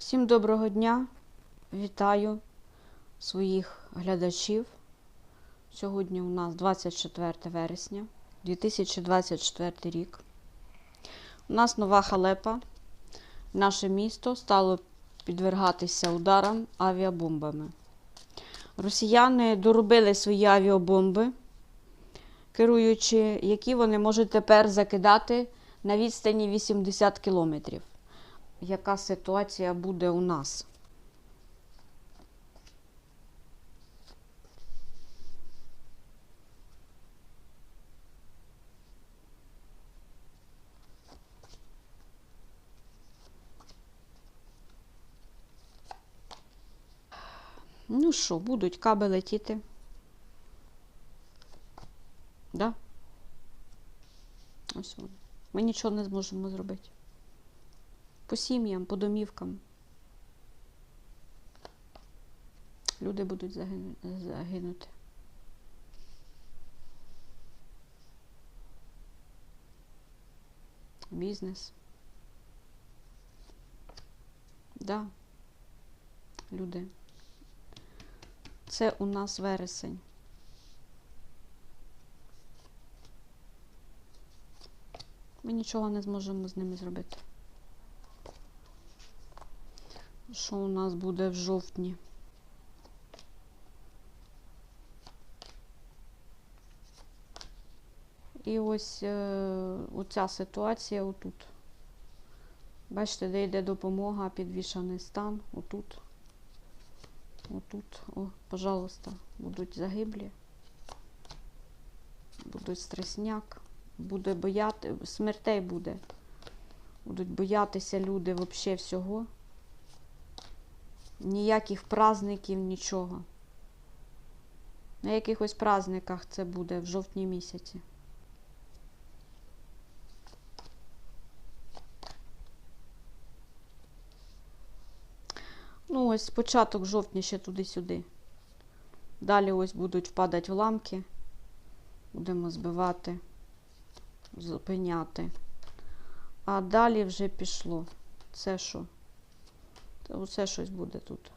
Всім доброго дня! Вітаю своїх глядачів. Сьогодні у нас 24 вересня 2024 рік. У нас нова халепа. Наше місто стало підвергатися ударам авіабомбами. Росіяни доробили свої авіабомби, керуючи, які вони можуть тепер закидати на відстані 80 кілометрів яка ситуація буде у нас. Ну що, будуть каби летіти? Да? Ось вони. Ми нічого не зможемо зробити по сім'ям, по домівкам. Люди будуть загину- загинути. Бізнес. Да. Люди. Це у нас вересень. Ми нічого не зможемо з ними зробити. Що у нас буде в жовтні? І ось е, оця ситуація отут. Бачите, де йде допомога, підвішаний стан. Отут. Отут. О, пожалуйста, будуть загиблі. Будуть стресняк. Буде бояти, смертей буде. Будуть боятися люди взагалі всього. Ніяких праздників, нічого. На якихось праздниках це буде в жовтні місяці. Ну, ось початок жовтня ще туди-сюди. Далі ось будуть впадати уламки. Будемо збивати, зупиняти. А далі вже пішло. Це що? Оце щось буде тут.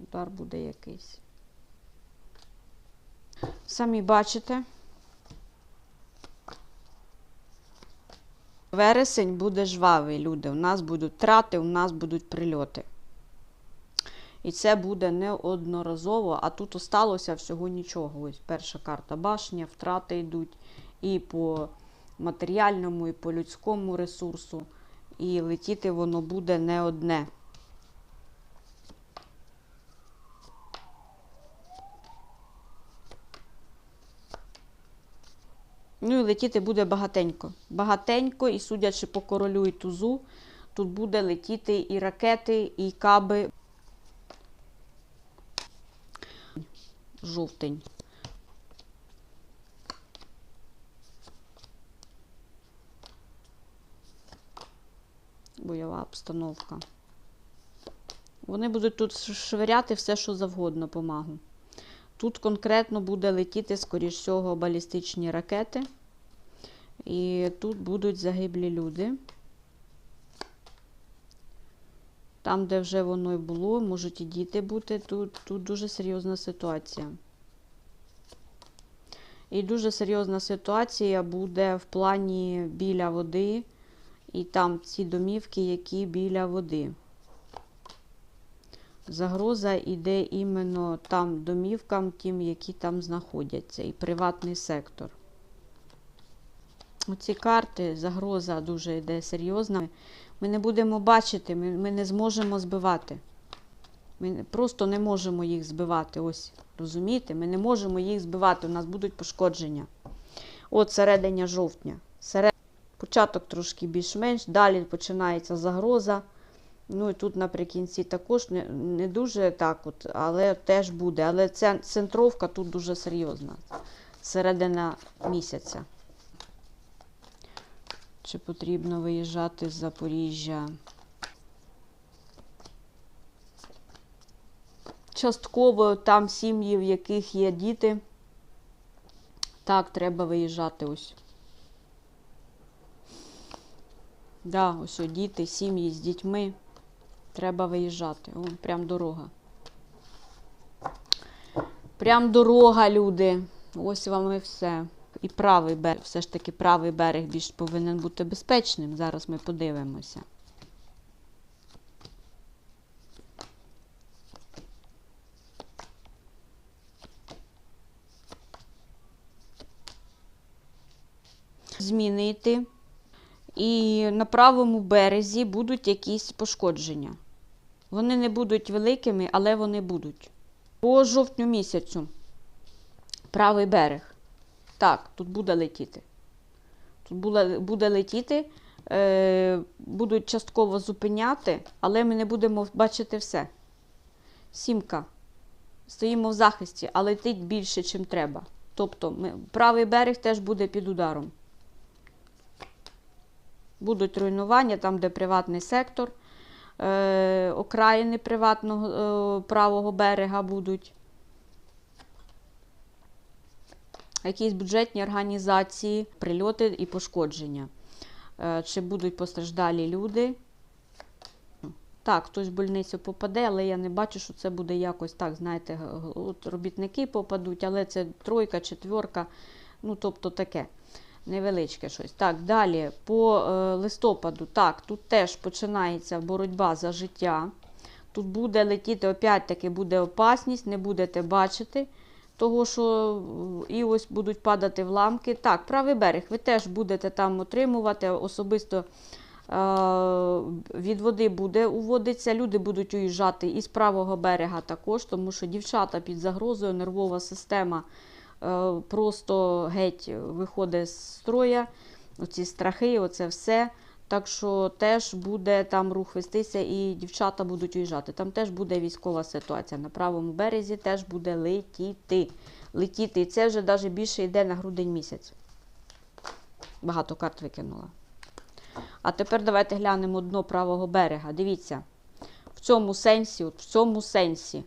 Удар буде якийсь. Самі бачите. Вересень буде жвавий, люди. У нас будуть втрати, у нас будуть прильоти. І це буде неодноразово, а тут осталося всього нічого. Ось перша карта башня, втрати йдуть і по матеріальному, і по людському ресурсу. І летіти воно буде не одне. Ну і летіти буде багатенько. Багатенько, і судячи по королю і тузу, тут буде летіти і ракети, і каби. Жовтень. Бойова обстановка. Вони будуть тут швиряти все, що завгодно по магу. Тут конкретно буде летіти, скоріш всього, балістичні ракети. І тут будуть загиблі люди. Там, де вже воно і було, можуть і діти бути. Тут, тут дуже серйозна ситуація. І дуже серйозна ситуація буде в плані біля води. І там ці домівки, які біля води. Загроза йде іменно там домівкам, тим, які там знаходяться, і приватний сектор. Оці карти, загроза дуже йде серйозна. Ми не будемо бачити, ми, ми не зможемо збивати. Ми просто не можемо їх збивати. Ось, розумієте? Ми не можемо їх збивати, у нас будуть пошкодження. От серединя жовтня. Серед... Початок трошки більш-менш, далі починається загроза. Ну і тут наприкінці також не, не дуже так, от, але теж буде. Але ця центровка тут дуже серйозна. Середина місяця. Чи потрібно виїжджати з Запоріжжя? Частково там сім'ї, в яких є діти. Так, треба виїжджати ось. Да, ось діти, сім'ї з дітьми. Треба виїжджати. О, прям дорога. Прям дорога, люди. Ось вам і все. І правий берег, все ж таки правий берег більш повинен бути безпечним. Зараз ми подивимося. Змінити. І на правому березі будуть якісь пошкодження. Вони не будуть великими, але вони будуть. По жовтню місяцю. Правий берег. Так, тут буде летіти. Тут буде, буде летіти, е, будуть частково зупиняти, але ми не будемо бачити все. Сімка. Стоїмо в захисті, а летить більше, чим треба. Тобто ми, правий берег теж буде під ударом. Будуть руйнування там, де приватний сектор, е, окраїни приватного е, правого берега будуть. Якісь бюджетні організації, прильоти і пошкодження. Е, чи будуть постраждалі люди? Так, хтось в больницю попаде, але я не бачу, що це буде якось так, знаєте, от робітники попадуть, але це тройка, четверка, ну тобто таке невеличке щось. Так, далі по е, листопаду, так, тут теж починається боротьба за життя. Тут буде летіти, опять-таки буде опасність, не будете бачити. Того, що і ось будуть падати вламки. Так, правий берег, ви теж будете там отримувати. Особисто е, від води буде уводитися, люди будуть уїжджати із правого берега також, тому що дівчата під загрозою, нервова система просто геть виходить з строя. Оці страхи, оце все. Так що теж буде там рух вестися, і дівчата будуть уїжджати. Там теж буде військова ситуація. На правому березі теж буде летіти. Летіти. І це вже навіть більше йде на грудень місяць. Багато карт викинула. А тепер давайте глянемо дно правого берега. Дивіться, в цьому сенсі, от в цьому сенсі,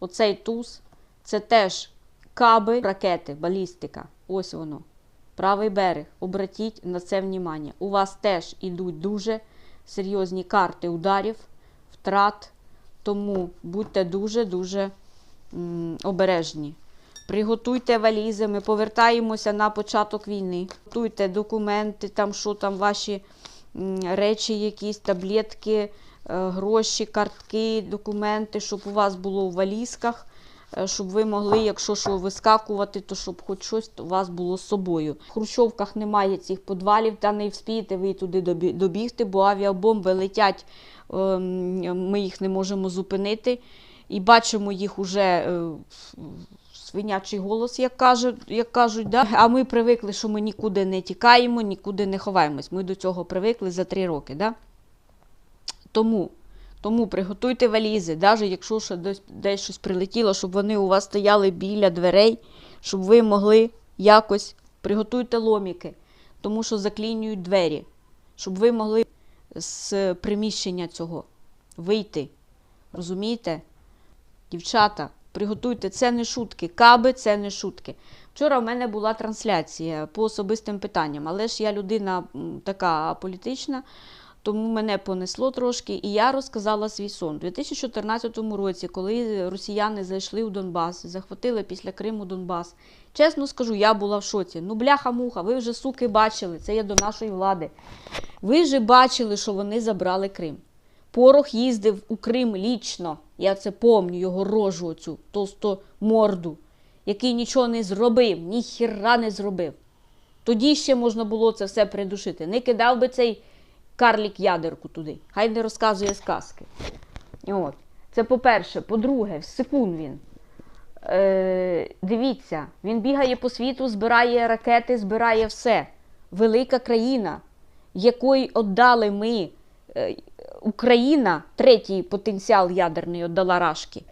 оцей туз це теж каби, ракети, балістика. Ось воно. Правий берег. Обратіть на це внимання. У вас теж ідуть дуже серйозні карти ударів, втрат. Тому будьте дуже-дуже обережні. Приготуйте валізи, ми повертаємося на початок війни. Готуйте документи, там що там ваші речі, якісь таблетки, е, гроші, картки, документи, щоб у вас було в валізках, щоб ви могли, якщо що вискакувати, то щоб хоч щось у вас було з собою. В хрущовках немає цих подвалів, та не вспієте ви туди добігти, бо авіабомби летять, ем, ми їх не можемо зупинити. І бачимо їх уже е, свинячий голос, як кажуть, як кажуть. Да? А ми привикли, що ми нікуди не тікаємо, нікуди не ховаємось. Ми до цього привикли за три роки. Да? Тому, тому приготуйте валізи, навіть якщо ще десь, десь щось прилетіло, щоб вони у вас стояли біля дверей, щоб ви могли якось приготуйте ломіки, тому що заклінюють двері, щоб ви могли з приміщення цього вийти. Розумієте? Дівчата, приготуйте, це не шутки. Каби це не шутки. Вчора в мене була трансляція по особистим питанням, але ж я людина така політична, тому мене понесло трошки, і я розказала свій сон. У 2014 році, коли росіяни зайшли у Донбас, захватили після Криму Донбас. Чесно скажу, я була в шоці. Ну, бляха-муха, ви вже суки бачили, це є до нашої влади. Ви вже бачили, що вони забрали Крим. Порох їздив у Крим лічно. Я це помню, його рожу оцю морду, який нічого не зробив, ніхіра не зробив. Тоді ще можна було це все придушити. Не кидав би цей карлік ядерку туди. Хай не розказує сказки. От. Це по-перше. По-друге, секунд він. Е, дивіться, він бігає по світу, збирає ракети, збирає все. Велика країна, якої віддали ми. е, Україна, третій потенціал ядерний віддала Рашки.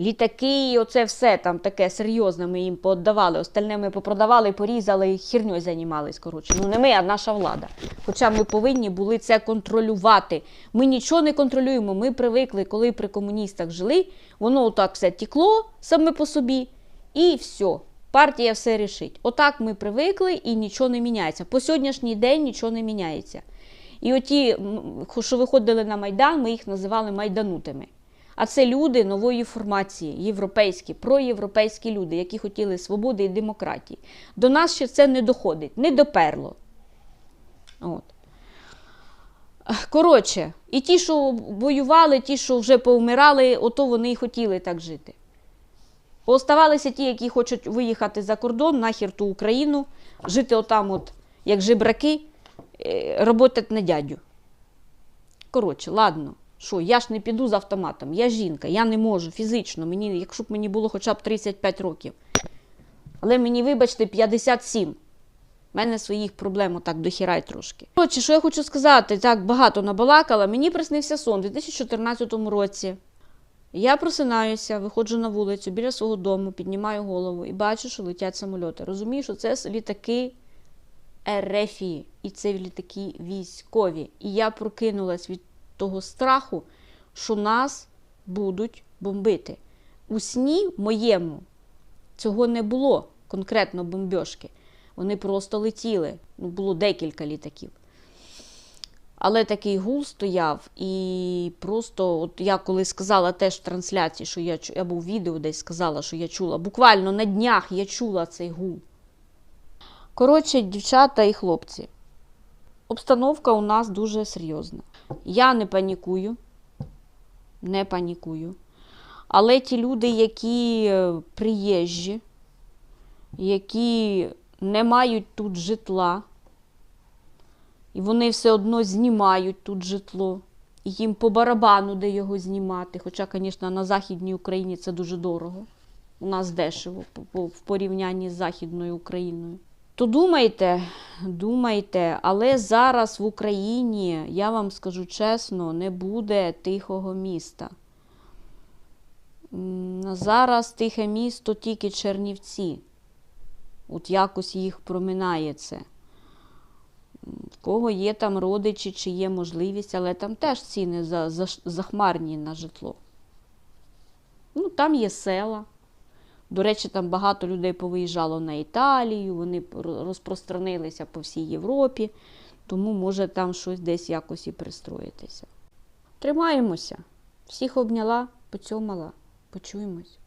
Літаки, і оце все там таке серйозне, ми їм пооддавали. Остальне ми попродавали, порізали і херньою займались. Коротше. Ну не ми, а наша влада. Хоча ми повинні були це контролювати. Ми нічого не контролюємо. Ми привикли, коли при комуністах жили, воно отак все тікло саме по собі, і все. Партія все рішить. Отак ми привикли і нічого не міняється. По сьогоднішній день нічого не міняється. І оті, що виходили на Майдан, ми їх називали майданутими. А це люди нової формації, європейські, проєвропейські люди, які хотіли свободи і демократії. До нас ще це не доходить, не доперло. От. Коротше, і ті, що воювали, ті, що вже повмирали, ото вони і хотіли так жити. Оставалися ті, які хочуть виїхати за кордон, нахер ту Україну, жити отам, от, як жебраки, е, роботати на дядю. Коротше, ладно, що, я ж не піду з автоматом, я жінка, я не можу фізично, мені, якщо б мені було хоча б 35 років. Але мені, вибачте, 57. У мене своїх проблем отак дохіра й трошки. Коротше, що я хочу сказати, так багато набалакала. Мені приснився сон у 2014 році. Я просинаюся, виходжу на вулицю біля свого дому, піднімаю голову і бачу, що летять самольоти. Розумію, що це літаки Ерефії, і це літаки військові. І я прокинулась від того страху, що нас будуть бомбити. У сні моєму цього не було конкретно бомбьошки. Вони просто летіли. Ну, було декілька літаків. Але такий гул стояв, і просто, от я коли сказала теж в трансляції, що я чу- або в відео десь сказала, що я чула, буквально на днях я чула цей гул. Коротше, дівчата і хлопці, обстановка у нас дуже серйозна. Я не панікую, не панікую. Але ті люди, які е, приїжджі, які не мають тут житла, і вони все одно знімають тут житло. І їм по барабану, де його знімати. Хоча, звісно, на Західній Україні це дуже дорого. У нас дешево в порівнянні з Західною Україною. То думайте, думайте, але зараз в Україні, я вам скажу чесно, не буде тихого міста. Зараз тихе місто тільки Чернівці. От якось їх проминає це. В кого є там родичі, чи є можливість, але там теж ціни за, за, захмарні на житло. Ну, там є села. До речі, там багато людей повиїжджало на Італію, вони розпространилися по всій Європі, тому може там щось десь якось і пристроїтися. Тримаємося. Всіх обняла, поцьомала. Почуємось.